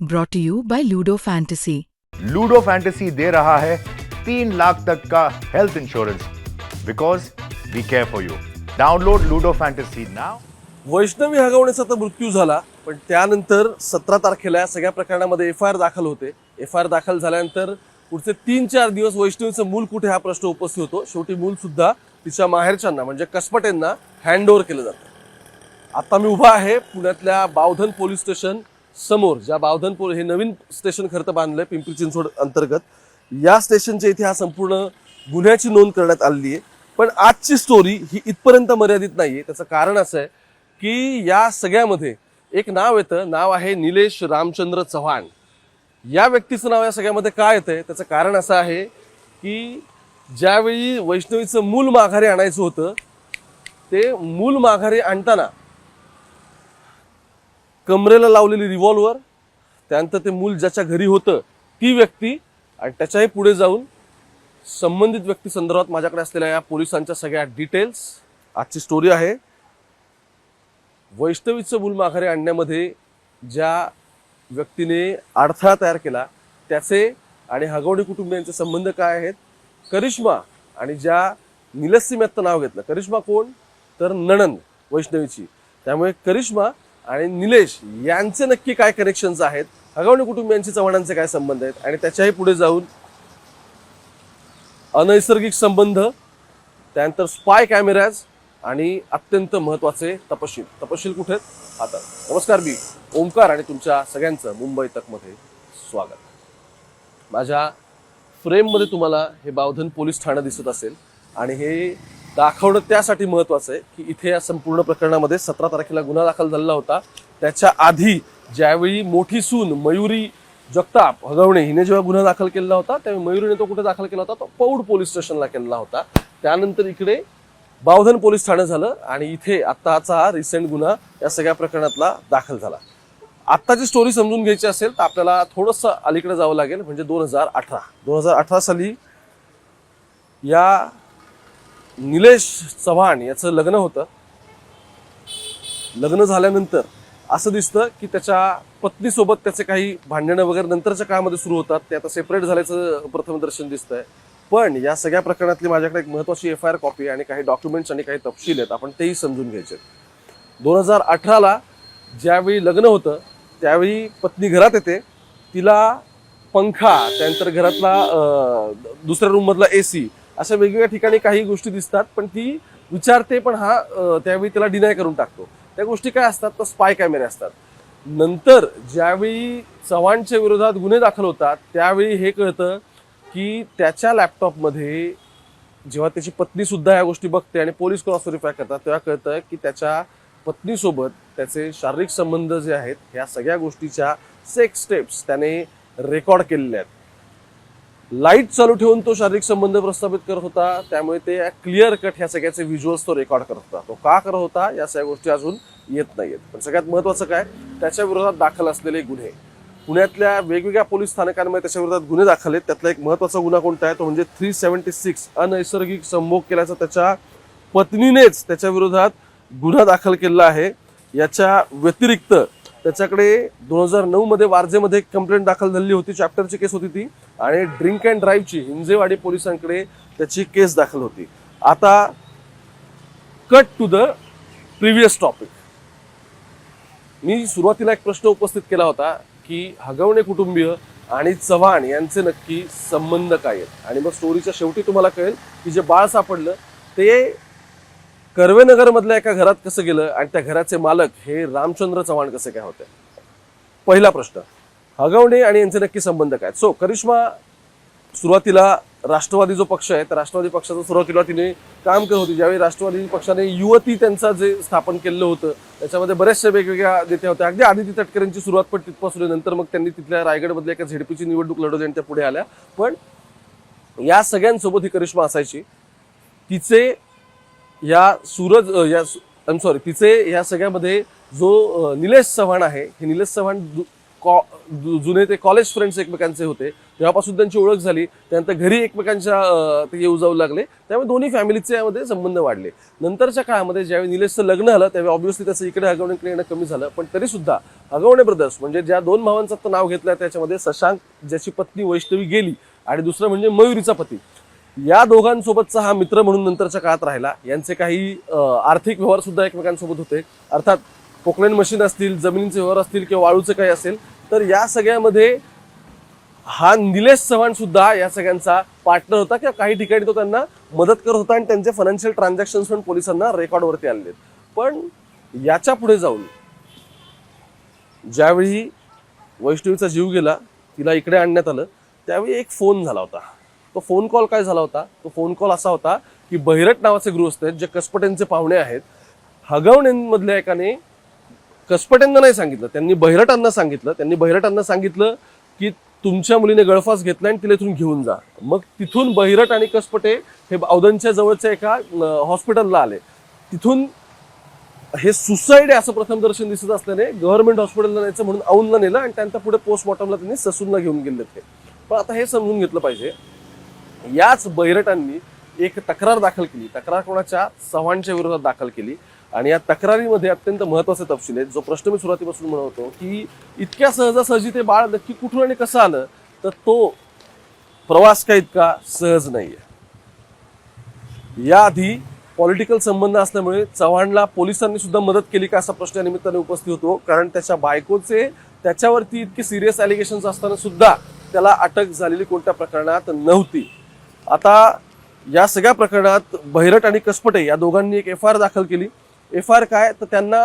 brought to you by Ludo Fantasy. Ludo Fantasy दे रहा है तीन लाख तक का health insurance because we care for you download Ludo Fantasy now Vaishnavi हगवण्याचा तर मृत्यू झाला पण त्यानंतर सतरा तारखेला या सगळ्या प्रकरणामध्ये एफ आय आर दाखल होते. एफ आय आर दाखल झाल्यानंतर पुढचे तीन चार दिवस वैष्णवीचं मूल कुठे हा प्रश्न उपस्थित होतो? शेवटी मूल सुद्धा तिच्या माहेरच्यांना म्हणजे कसपटेंना हँड ओव्हर केलं जातं. आता मी उभा आहे पुण्यातल्या बावधन पोलीस स्टेशन समोर ज्या बावधनपूर हे नवीन स्टेशन खरं तर बांधलंय पिंपरी चिंचवड अंतर्गत. या स्टेशनच्या इथे हा संपूर्ण गुन्ह्याची नोंद करण्यात आलेली आहे. पण आजची स्टोरी ही इथपर्यंत मर्यादित नाही आहे त्याचं कारण असं आहे की या सगळ्यामध्ये एक नाव येतं. नाव आहे निलेश रामचंद्र चव्हाण. या व्यक्तीचं नाव या सगळ्यामध्ये काय येतंय? त्याचं कारण असं आहे की ज्यावेळी वैष्णवीचं मूल माघारी आणायचं होतं ते मूल माघारी आणताना कमरेला लावलेली रिव्हॉल्वर त्यानंतर ते मूल ज्याच्या घरी होतं ती व्यक्ती आणि त्याच्याही पुढे जाऊन संबंधित व्यक्ती संदर्भात माझ्याकडे असलेल्या या पोलिसांच्या सगळ्या डिटेल्स आजची स्टोरी आहे. वैष्णवीचं मूल माघारी आणण्यामध्ये ज्या व्यक्तीने अडथळा तयार केला त्याचे आणि हगवणे कुटुंबियांचे संबंध काय आहेत करिश्मा आणि ज्या निलस्सी मी नाव घेतलं. करिश्मा कोण? तर नणंद वैष्णवीची. त्यामुळे करिश्मा आणि निलेश यांचे नक्की काय कनेक्शन्स आहेत? हगावणी कुटुंबियांशी चव्हाणांचे काय संबंध आहेत? आणि त्याच्याही पुढे जाऊन अनैसर्गिक संबंध त्यानंतर स्पाय कॅमेराज आणि अत्यंत महत्त्वाचे तपशील. तपशील कुठे? आहेत? आता. नमस्कार मी ओंकार आणि तुमच्या सगळ्यांचं मुंबई तकमध्ये स्वागत. माझ्या फ्रेममध्ये तुम्हाला हे बावधन पोलीस ठाणं दिसत असेल आणि हे दाखवणं त्यासाठी महत्वाचं आहे की इथे या संपूर्ण प्रकरणामध्ये सतरा तारखेला गुन्हा दाखल झालेला होता. त्याच्या आधी ज्यावेळी मोठी सून मयुरी जगताप हगवणे हिने जेव्हा गुन्हा दाखल केलेला होता त्यावेळी मयुरीने तो कुठे दाखल केला होता? तो पौड पोलीस स्टेशनला केलेला होता. त्यानंतर इकडे बावधन पोलीस ठाणं झालं आणि इथे आत्ताचा हा रिसेंट गुन्हा या सगळ्या प्रकरणातला दाखल झाला. आत्ताची स्टोरी समजून घ्यायची असेल तर आपल्याला थोडंसं अलीकडे जावं लागेल म्हणजे दोन हजार अठरा. दोन हजार अठरा साली या निलेश चव्हाण याचं लग्न होतं. लग्न झाल्यानंतर असं दिसतं की त्याच्या पत्नीसोबत त्याचे काही भांडणं वगैरे नंतरच्या काळामध्ये सुरू होतात. ते आता सेपरेट झाल्याचं प्रथम दर्शन दिसतंय. पण या सगळ्या प्रकरणातली माझ्याकडे एक महत्वाची एफ आय आर कॉपी आणि काही डॉक्युमेंट्स आणि काही तपशील आहेत. आपण तेही समजून घ्यायचे. दोन हजार अठराला ज्यावेळी लग्न होतं त्यावेळी पत्नी घरात येते. तिला पंखा त्यानंतर घरातला दुसऱ्या रूममधला ए सी अशा वेगवेगळ्या ठिकाणी काही गोष्टी दिसतात पण ती विचारते पण हा त्यावेळी त्याला डिनाय करून टाकतो. त्या गोष्टी काय असतात? तर स्पाय कॅमेरे असतात. नंतर ज्यावेळी चव्हाणच्या विरोधात गुन्हे दाखल होतात त्यावेळी हे कळतं की त्याच्या लॅपटॉपमध्ये जेव्हा त्याची पत्नी सुद्धा या गोष्टी बघते आणि पोलीस क्रॉस व्हेरीफाय करतात तेव्हा कळतं की त्याच्या पत्नीसोबत त्याचे शारीरिक संबंध जे आहेत ह्या सगळ्या गोष्टीच्या सेक्स स्टेप्स त्याने रेकॉर्ड केलेल्या आहेत. लाइट चालू ठेवून तो शारीरिक संबंध प्रस्थापित करत होता. त्यामुळे ते क्लिअर कट ह्या सगळ्याचे व्हिज्युअल्स तो रेकॉर्ड करत होता. तो का करत होता या सगळ्या गोष्टी अजून येत नाहीयेत. पण सगळ्यात महत्वाचं काय त्याच्या विरोधात दाखल असलेले गुन्हे. पुण्यातल्या वेगवेगळ्या पोलीस स्थानकांमध्ये त्याच्या विरोधात गुन्हे दाखल आहेत. त्यातला एक महत्त्वाचा गुन्हा कोणता आहे तो म्हणजे थ्री सेव्हन्टी सिक्स अनैसर्गिक संभोग केल्याचा त्याच्या पत्नीनेच त्याच्या विरोधात गुन्हा दाखल केलेला आहे. याच्या व्यतिरिक्त त्याच्याकडे दोन हजार नऊमध्ये वारजेमध्ये एक कंप्लेंट दाखल झालेली होती. चॅप्टरची केस होती ती. आणि ड्रिंक अँड ड्राईव्हची हिंजेवाडी पोलिसांकडे त्याची केस दाखल होती. आता cut to the previous topic मी सुरुवातीला एक प्रश्न उपस्थित केला होता की हगवणे कुटुंबीय आणि चव्हाण यांचे नक्की संबंध काय आहेत? आणि मग स्टोरीच्या शेवटी तुम्हाला कळेल की जे बाळ सापडलं ते कर्वेनगरमधल्या एका घरात कसं गेलं आणि त्या घराचे मालक हे रामचंद्र चव्हाण कसे काय होते? पहिला प्रश्न हगवणे आणि यांचे नक्की संबंध काय? सो करिश्मा सुरुवातीला राष्ट्रवादी जो पक्ष आहे त्या राष्ट्रवादी पक्षाचं सुरुवातीला तिने काम करत होती. ज्यावेळी राष्ट्रवादी पक्षाने युवती त्यांचा जे स्थापन केलेलं होतं त्याच्यामध्ये बऱ्याचशा वेगवेगळ्या नेत्या होत्या. अगदी आदिती तटकरेंची सुरुवात पण तिथपासून आहे. नंतर मग त्यांनी तिथल्या रायगडमधल्या एका झेडपीची निवडणूक लढवली आणि त्या पुढे आल्या. पण या सगळ्यांसोबत ही करिश्मा असायची. तिचे या सूरज या आय सॉरी तिचे या सगळ्यामध्ये जो निलेश चव्हाण आहे हे निलेश चव्हाण कॉ जुने ते कॉलेज फ्रेंड्स एकमेकांचे होते. तेव्हापासून त्यांची ओळख झाली. त्यानंतर घरी एकमेकांच्या ते येऊ जाऊ लागले. त्यामुळे दोन्ही फॅमिलीचे यामध्ये संबंध वाढले. नंतरच्या काळामध्ये ज्यावेळी निलेशचं लग्न झालं त्यावेळी ऑब्व्हियसली त्याचं इकडे हगवणेकडे येणं कमी झालं. पण तरी सुद्धा हगवणे ब्रदर्स म्हणजे ज्या दोन भावांचं नाव घेतलं त्याच्यामध्ये शशांक ज्याची पत्नी वैष्णवी गेली आणि दुसरं म्हणजे मयुरीचा पती. या दोघांसोबतचा हा मित्र म्हणून नंतरच्या काळात राहिला. यांचे काही आर्थिक व्यवहार सुद्धा एकमेकांसोबत होते. अर्थात पोकलेन मशीन असतील जमिनीचे व्यवहार असतील किंवा वाळूचं काही असेल तर या सगळ्यामध्ये हा निलेश चव्हाण सुद्धा या सगळ्यांचा पार्टनर होता किंवा काही ठिकाणी तो त्यांना मदत करत होता आणि त्यांचे फायनान्शियल ट्रान्झॅक्शन पण पोलिसांना रेकॉर्डवरती आणले पण याच्यापुढे जाऊन ज्यावेळी वैष्णवीचा जीव गेला तिला इकडे आणण्यात आलं त्यावेळी एक फोन झाला होता. तो फोन कॉल काय झाला होता? तो फोन कॉल असा होता की बहिरट नावाचे गृहस्थ आहेत जे कसपटेंचे पाहुणे आहेत हगवण्यांमधल्या एकाने कसपटेंना नाही सांगितलं. त्यांनी बहिरटांना सांगितलं. त्यांनी बहिरटांना सांगितलं की तुमच्या मुलीने गळफास घेतला आणि तिला इथून घेऊन जा. मग तिथून बहिरट आणि कसपटे हे औदनच्या जवळच्या एका हॉस्पिटलला आले. तिथून हे सुसाईड आहे असं प्रथम दर्शन दिसत असल्याने गव्हर्नमेंट हॉस्पिटलला न्यायचं म्हणून औंधला नेलं आणि त्यानंतर पुढे पोस्टमॉर्टमला त्यांनी ससूनला घेऊन गेले ते. पण आता हे समजून घेतलं पाहिजे. याच बैरटांनी एक तक्रार दाखल केली. तक्रार कोणाच्या? चव्हाणच्या विरोधात दाखल केली. आणि या तक्रारीमध्ये अत्यंत महत्त्वाचे तपशील आहेत. जो प्रश्न मी सुरुवातीपासून म्हणत होतो की इतक्या सहजासहजी ते बाळ नक्की कुठून आणि कसं आलं? तर तो प्रवास काय इतका सहज नाही आहे याआधी पॉलिटिकल संबंध असल्यामुळे चव्हाणला पोलिसांनी सुद्धा मदत केली का असा प्रश्न या निमित्ताने उपस्थित होतो. कारण त्याच्या बायकोचे त्याच्यावरती इतके सिरियस ॲलिगेशन्स असताना सुद्धा त्याला अटक झालेली कोणत्या प्रकरणात नव्हती. आता या सगळ्या प्रकरणात बहिरट आणि कसपटे या दोघांनी एक एफ आर दाखल केली. एफ आर काय? तर त्यांना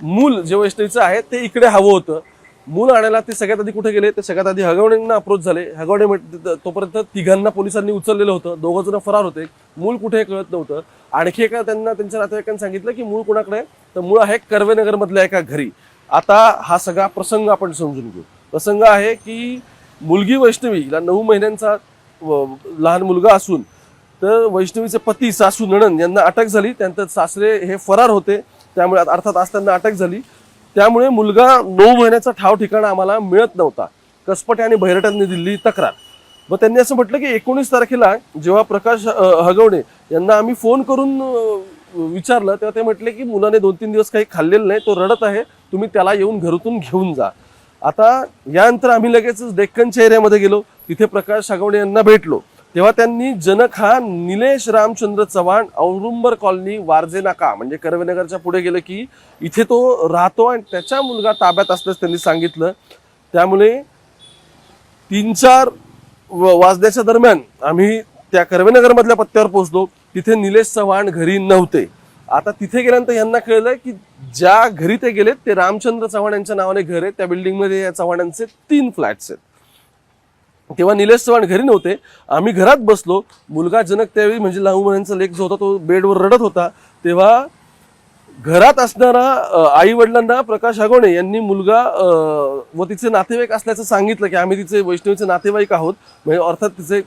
मूल जे वैष्णवीचं आहे ते इकडे हवं होतं. मूल आणायला ते सगळ्यात आधी कुठे गेले? ते सगळ्यात आधी हगवणेंना अप्रोच झाले. हगवणे तोपर्यंत तिघांना पोलिसांनी उचललेलं होतं. दोघं जण फरार होते. मूल कुठे कळत नव्हतं. आणखी एका त्यांना त्यांच्या नातेवाईकांनी सांगितलं की मूळ कोणाकडे तर मूळ आहे कर्वेनगरमधल्या एका घरी. आता हा सगळा प्रसंग आपण समजून घेऊ. प्रसंग आहे की मुलगी वैष्णवी हिला नऊ महिन्यांचा लहान मुलगा असून तर वैष्णवीचे पती सासू नणन यांना अटक झाली. त्यानंतर सासरे हे फरार होते. त्यामुळे अर्थात आज त्यांना अटक झाली. त्यामुळे मुलगा नऊ महिन्याचा ठाव ठिकाणा आम्हाला मिळत नव्हता. कसपटे आणि बहिरटांनी दिली तक्रार. मग त्यांनी असं म्हटलं की एकोणीस तारखेला जेव्हा प्रकाश हगवणे यांना आम्ही फोन करून विचारलं तेव्हा ते म्हटले की मुलाने दोन तीन दिवस काही खाल्लेलं नाही तो रडत आहे. तुम्ही त्याला येऊन घरातून घेऊन जा. आता यानंतर आम्ही लगेच डेक्कनच्या एरियामध्ये गेलो. तिथे प्रकाश हगवणे यांना भेटलो. तेव्हा त्यांनी जनक हा निलेश रामचंद्र चव्हाण औरुंबर कॉलनी वारजे नाका म्हणजे कर्वेनगरच्या पुढे गेलं की इथे तो राहतो आणि त्याच्या मुलगा ताब्यात असल्यास त्यांनी सांगितलं. त्यामुळे तीन चार व- वाजण्याच्या दरम्यान आम्ही त्या कर्वेनगरमधल्या पत्त्यावर पोहोचलो. तिथे निलेश चव्हाण घरी नव्हते. आता तिथे गेल्यानंतर यांना कळलं की ज्या घरी ते गेलेत ते रामचंद्र चव्हाण यांच्या नावाने घर आहे. त्या बिल्डिंगमध्ये या चव्हाणांचे तीन फ्लॅट्स आहेत. तेव्हा निलेश चव्हाण घरी नव्हते. आम्ही घरात बसलो. मुलगा जनक त्यावेळी म्हणजे लहान मुलांचा लेख जो होता तो बेडवर रडत होता. तेव्हा घरात असणारा आई वडिलांना प्रकाश आगोणे यांनी मुलगा व तिचे नातेवाईक असल्याचं सांगितलं की आम्ही तिचे वैष्णवीचे नातेवाईक आहोत. म्हणजे अर्थात तिचे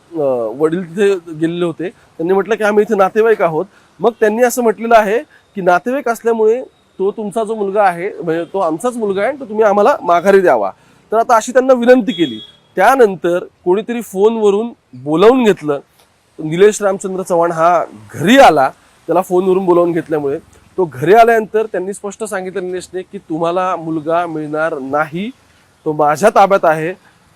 वडील तिथे गेलेले होते. त्यांनी म्हटलं की आम्ही इथे नातेवाईक आहोत. मग त्यांनी असं म्हटलेलं आहे की नातेवाईक असल्यामुळे तो तुमचा जो मुलगा आहे म्हणजे तो आमचाच मुलगा आहे तो तुम्ही आम्हाला माघारी द्यावा. तर आता अशी त्यांना विनंती केली. त्यानंतर कोणीतरी फोनवरून बोलावून घेतलं. निलेश रामचंद्र चव्हाण हा घरी आला. त्याला फोनवरून बोलावून घेतल्यामुळे तो घरी आल्यानंतर त्यांनी स्पष्ट सांगितलं निलेशने की तुम्हाला मुलगा मिळणार नाही. तो माझ्या ताब्यात आहे.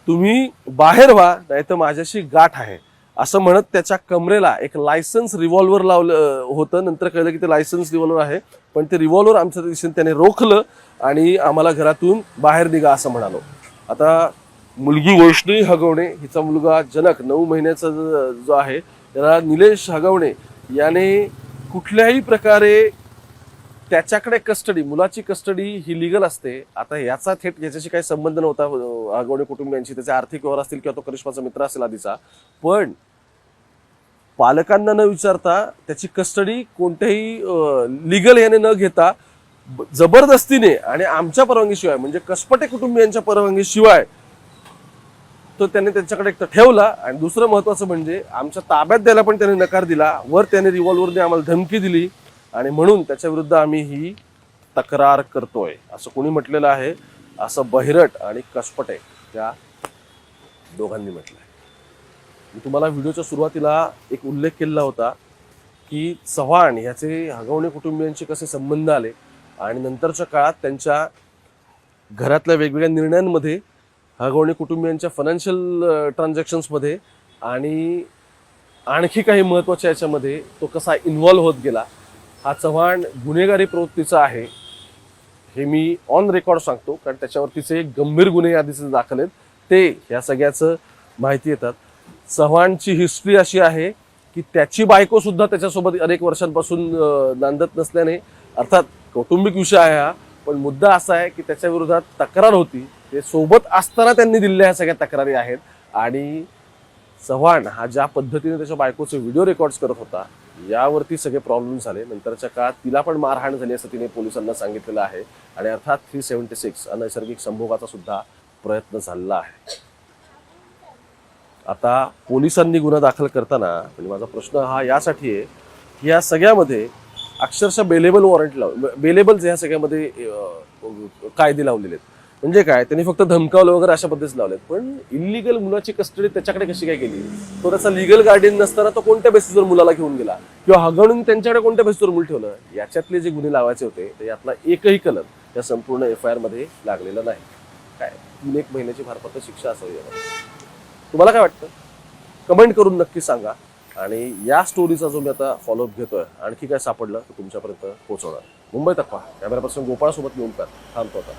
तुम्ही बाहेर व्हा नाही तर माझ्याशी गाठ आहे. असं म्हणत त्याच्या कमरेला एक लायसन्स रिव्हॉल्वर लावलं होतं. नंतर कळलं की ते लायसन्स रिव्हॉल्वर आहे. पण ते रिव्हॉल्वर आमच्या दिशेने त्याने रोखलं आणि आम्हाला घरातून बाहेर निघा असं म्हणालो. आता मुलगी वैष्णवी हगवणे हिचा मुलगा जनक नऊ महिन्याचा जो आहे त्याला निलेश हगवणे याने कुठल्याही प्रकारे त्याच्याकडे कस्टडी मुलाची कस्टडी ही लिगल असते. आता याचा थेट याच्याशी काही संबंध नव्हता हो, हगवणे कुटुंबियांशी. त्याचे आर्थिक व्यवहार असतील किंवा तो करिश्माचा मित्र असेल आधीचा. पण पालकांना न विचारता त्याची कस्टडी कोणत्याही लिगल याने न घेता जबरदस्तीने आणि आमच्या परवानगीशिवाय म्हणजे कसपटे कुटुंबियांच्या परवानगीशिवाय तो त्याने त्यांच्याकडे एकतर ठेवला. आणि दुसरं महत्वाचं म्हणजे आमच्या ताब्यात द्यायला पण त्याने नकार दिला. वर त्याने रिव्हॉल्वरने आम्हाला धमकी दिली. आणि म्हणून त्याच्याविरुद्ध आम्ही ही तक्रार करतोय. असं कोणी म्हटलेलं आहे? असं बहिरट आणि कसपटे त्या दोघांनी म्हटलंय. मी तुम्हाला व्हिडिओच्या सुरुवातीला एक उल्लेख केलेला होता की चव्हाण ह्याचे हगवणे कुटुंबियांशी कसे संबंध आले? आणि नंतरच्या काळात त्यांच्या घरातल्या वेगवेगळ्या निर्णयांमध्ये हगवणे कुटुंबियांच्या फायनान्शियल ट्रान्झॅक्शन्समध्ये आणि आणखी काही महत्त्वाच्या याच्यामध्ये तो कसा इन्व्हॉल्व्ह होत गेला हा चव्हाण गुन्हेगारी प्रवृत्तीचा आहे हे मी ऑन रेकॉर्ड सांगतो कारण त्याच्यावरतीचे गंभीर गुन्हे यादीचे दाखल आहेत. ते ह्या सगळ्याचं माहिती येतात. चव्हाणची हिस्ट्री अशी आहे की त्याची बायकोसुद्धा त्याच्यासोबत अनेक वर्षांपासून नांदत नसल्याने अर्थात कौटुंबिक विषय आहे हा पण मुद्दा असा आहे की त्याच्या विरोधात तक्रार होती. ते सोबत असताना त्यांनी दिलेल्या ह्या सगळ्या तक्रारी आहेत. आणि चव्हाण हा ज्या पद्धतीने त्याच्या बायकोचे व्हिडिओ रेकॉर्ड्स करत होता यावरती सगळे प्रॉब्लेम झाले. नंतरच्या काळात तिला पण मारहाण झाली असं तिने पोलिसांना सांगितलेलं आहे. आणि अर्थात थ्री सेव्हन्टी सिक्स अनैसर्गिक संभोगाचा सुद्धा प्रयत्न झालेला आहे. आता पोलिसांनी गुन्हा दाखल करताना म्हणजे माझा प्रश्न हा यासाठी आहे की या सगळ्यामध्ये अक्षरशः बेलेबल वॉरंट लाव बेलेबल ह्या सगळ्यामध्ये कायदे लावलेले आहेत. म्हणजे काय त्यांनी फक्त धमकावलं वगैरे अशा पद्धतीच लावलेत. पण इलिगल मुलाची कस्टडी त्याच्याकडे कशी काय केली? तो त्याचा लिगल गार्डियन नसताना तो कोणत्या बेसिसवर मुलाला घेऊन गेला? किंवा हगणून त्यांच्याकडे कोणत्या बेसिसवर मूल ठेवलं? याच्यातले जे गुन्हे लावायचे होते तर यातला एकही कलम या संपूर्ण एफ आय आरमध्ये लागलेला नाही. काय? तीन एक महिन्याची भारपात शिक्षा असावी तुम्हाला काय वाटतं? कमेंट करून नक्की सांगा. आणि या स्टोरीचा जो मी आता फॉलोअप घेतोय आणखी काय सापडलं तर तुमच्यापर्यंत पोहोचवणार. मुंबई तक्वा कॅमेरापर्सन गोपाळसोबत घेऊन कर थांबतो आता.